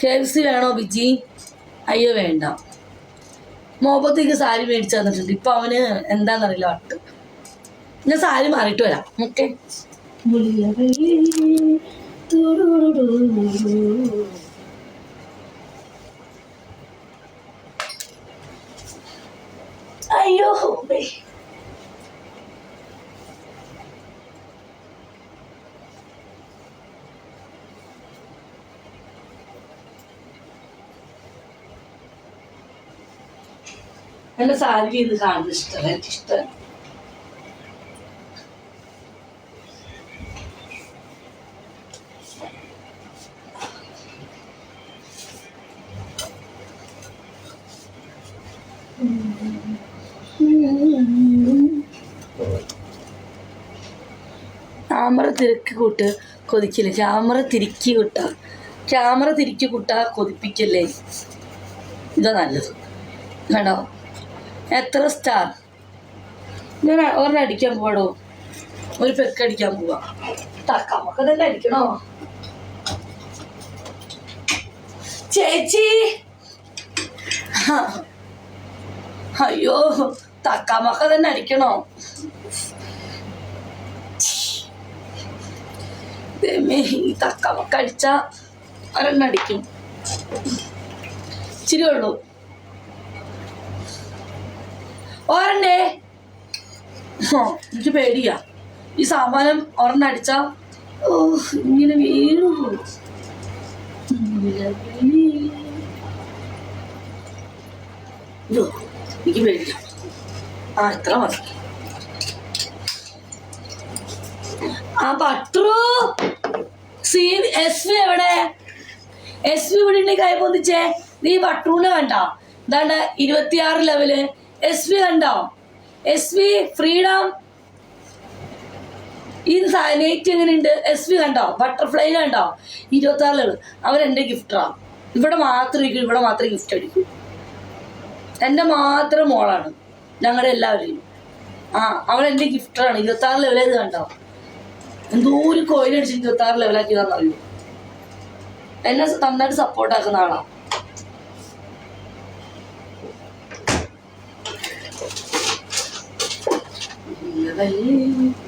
K F C വേണോ ബിജി? അയ്യോ വേണ്ട. മോബത്തേക്ക് സാരി മേടിച്ചു തന്നിട്ടുണ്ട്. ഇപ്പൊ അവന് എന്താന്നറിയില്ല വട്ട്. ഞാൻ സാരി മാറിയിട്ട് വരാം. ഓക്കെ. അയ്യോ എന്റെ സാരി ഇത് കാണുന്നത് ഇഷ്ടമല്ല എനിക്ക് ഇഷ്ടമല്ല ക്യാമറ തിരക്കി കൂട്ട് കൊതിക്കില്ല? ക്യാമറ തിരിക്കി കൂട്ട ക്യാമറ തിരിക്കി കൂട്ട കൊതിപ്പിക്കല്ലേ? ഇതാ നല്ലത്. കണ്ടോ? എത്ര സ്റ്റാർ ഞാൻ ഒരെണ്ണം അടിക്കാൻ പോവാടോ? ഒരു പെക്ക് അടിക്കാൻ പോവാ. തക്കമ്മക്ക് തന്നെ അടിക്കണോ? ചേച്ചി! അയ്യോ തക്കാമക്ക തന്നെ അടിക്കണോ? ഈ തക്കാമക്ക അടിച്ച ഒരെണ്ണം അടിക്കും. ഇച്ചിരി ഉള്ളൂ. ഒരെണ്ണേ ഓ എനിക്ക് പേടിയാ. ഈ സാമാനം ഒരെണ്ണടിച്ച ഓ ഇങ്ങനെ വീണു എനിക്ക് പേടിയാ. ആ ഇത്ര മതി. ആ പട്രു സി എസ് വി എവിടെ? എസ് വി ഇവിടെ ഉണ്ടെങ്കിൽ കൈ നീ പട്രൂനെ വേണ്ട ഇതാണ്ട് ഇരുപത്തിയാറ് ലെവൽ എസ് വി കണ്ടോ? എസ് വി ഫ്രീഡം ഈ നൈറ്റ് എങ്ങനെയുണ്ട്? എസ് വി കണ്ടോ? ബട്ടർഫ്ലൈ കണ്ടോ? ഇരുപത്തി ആറ് ലെവൽ അവൻ എന്റെ ഗിഫ്റ്റാ ഇവിടെ മാത്രം ഇരിക്കും ഇവിടെ മാത്രം ഗിഫ്റ്റ് അടിക്കും. എന്റെ മാത്രം മോളാണ്. ഞങ്ങളുടെ എല്ലാവരെയും. ആ അവൻ എന്റെ ഗിഫ്റ്ററാണ് ഇരുപത്തി ആറ് ലെവലേത് കണ്ടോ? എന്തോ ഒരു കോയിൻ അടിച്ച് ഇരുപത്തി ആറ് ലെവലാക്കി തന്നറിയൂ എന്നെ നന്നായിട്ട് സപ്പോർട്ട് ആക്കുന്ന Hallelujah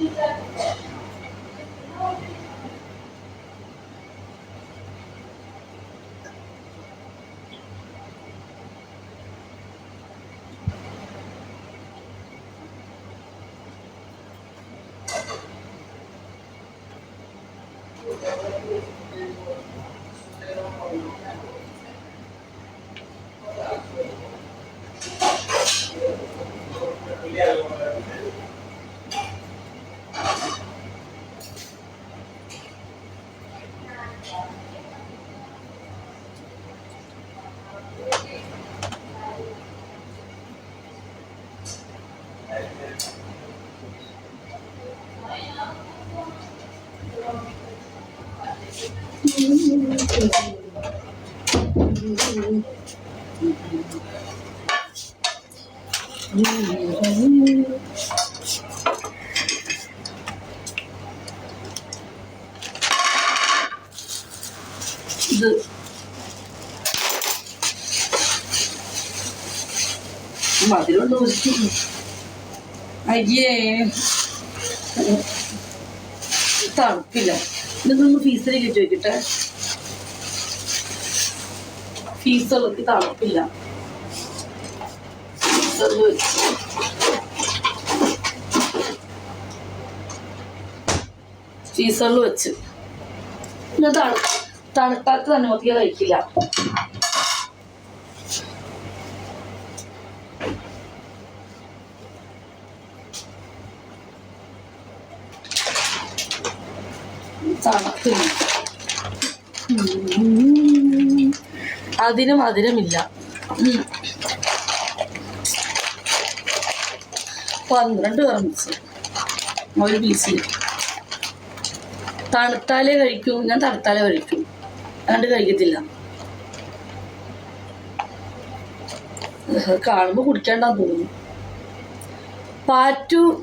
വെച്ച് ആരും dự bảo thì nó lôi ai ghê തണുപ്പില്ല. ഇതൊന്ന് ഫീസിലേക്ക് ചോദിക്കട്ടെ ഫീസുകൾക്ക് തണുപ്പില്ല. ഫീസുകളിൽ വെച്ച്. തണുത്താക്ക് തന്നെ നോക്കിയാൽ കഴിക്കില്ല. ഉം. അതിന് മധുരമില്ല. പന്ത്രണ്ട് കറമിച്ച് ഒരു പീസിൽ. തണുത്താലേ കഴിക്കൂ. ഞാൻ തണുത്താലേ കഴിക്കൂ. അതുകൊണ്ട് കഴിക്കത്തില്ല. കാണുമ്പോൾ കുടിക്കേണ്ടെന്ന് തോന്നുന്നു. പാറ്റു